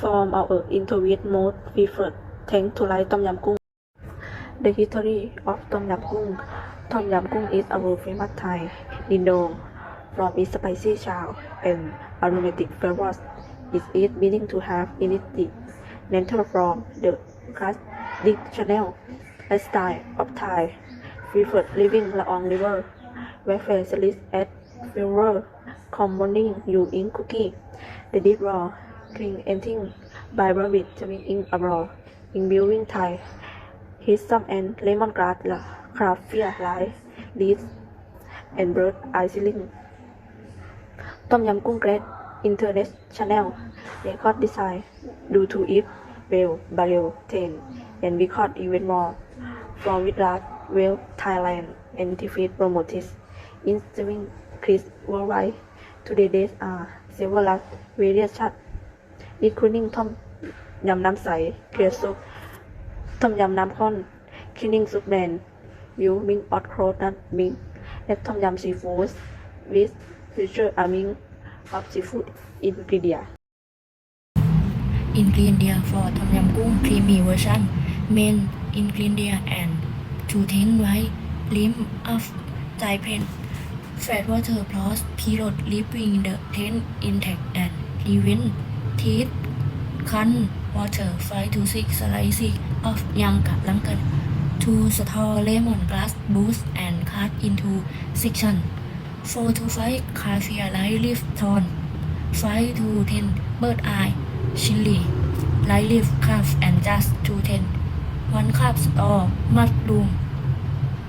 from our introvert mode preferred thanks to like Tom Yam Goong. The history of Tom Yam Goong. Tom Yam Goong is our famous Thai dino from its spicy chow and aromatic flavors. It is meaning to have initiative mentor from the classic channel lifestyle of Thai preferred living along river where facilities at fewer combining you in cookie. The deep raw Anything ending by rabbit in a row in viewing Thai. some and lemongrass craft fear life, leaves and bird icing. Tom Yam Kung Great International Record Design due to it well barrel 10 and record even more from Vidrat Well Thailand and defeat promoters in streaming Chris worldwide. Today there uh, are several various chart ดิครูนิ่งทอมยำน้ำใส เกลือซุปต้มยำน้ำข้นคินิ่งซุปแดนวิวมิงออดโครนัทมิงและต้มยำซีฟู้ดวิสฟิชเชอร์อามิงออฟซีฟู้ดอินกรีเดียอินกรีเดีย for ต้มยำกุ้งครีมีเวอร์ชันเมนอินกรีเดียแอนด์ทูเทนไว้ลิมออฟไตเพนแฟตวอเตอร์พลอสพีโรดลิฟวิ่งเดอะเทนอินแท็กแอนด์ดีเวน teeth can water 5 to 6 slices of young กับลังกัน to store lemon grass boost and cut into section 4 to 5 caviar light leaf thorn 5 to 10 bird eye chili light leaf calf and just to 10 one cup store mushroom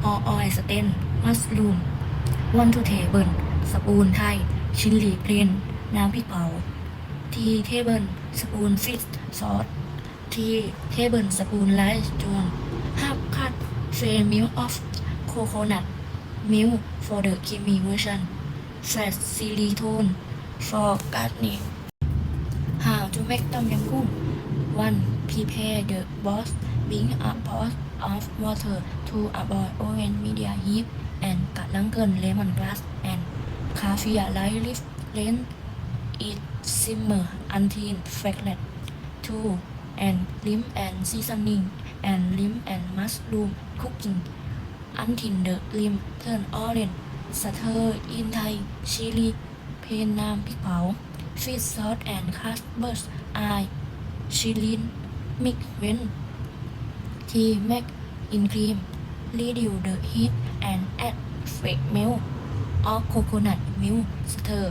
or oil stain mushroom 1 to table สปูนไทย ชิลลีเพลนน้ำพริกเผา ทีเทเบิลสปูนฟิชซอสทีเทเบิลสปูนไลท์จวงห้าคัดเซมิลออฟโคโคนัทมิลฟอร์เดอร์คิมีเวอร์ชันแฟตซิลิโทนฟอร์การ์ดเน How to make ต้มยำกุ้ง one prepare the boss bring a pot of water to a boil oven media heat and กะลังเกิน lemongrass and คาเฟียไลท์ลิฟเลน it simmer until fragrant 2. And lim and seasoning and lim and mushroom cooking until the lim turn orange stir in Thai chili เพนน้ำพริกเผา fish sauce and custard eye ชิลินมิกเว้นทีแม็กอินครีม reduce the heat and add fake milk or coconut milk stir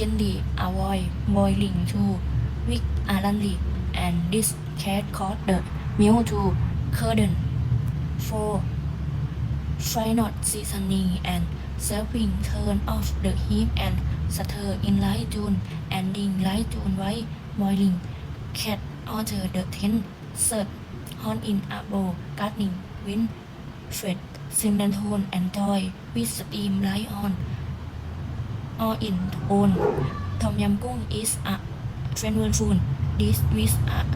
avoid boiling to with alanly and this can cause the milk to curdle 4 Fry not seasoning and serving turn off the heat and stir in light tune adding light tune while boiling cat alter the tin serve hot in a bowl garnish with fat cinnamon and toy with steam light on or in on Tom Yam Goong is a flavorful dish with a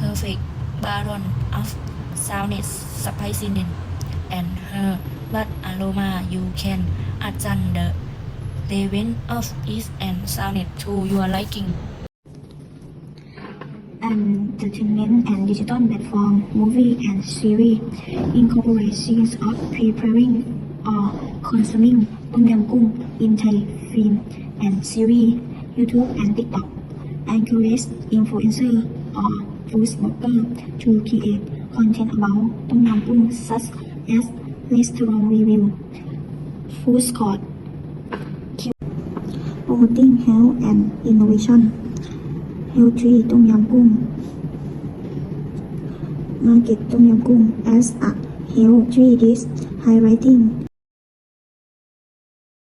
perfect balance of sourness, spiciness, and herb but aroma you can adjust the level of it and sourness to your liking. entertainment and digital platform, movie and series incorporate scenes of preparing or consuming Tom Yam Goong film and series, YouTube and TikTok. Encourage influencer or food blogger to create content about Tom Yam such as restaurant review, food court, promoting health and innovation. Healthy Tom Yam Goong Market Tom Yam Goong as a healthy dish, highlighting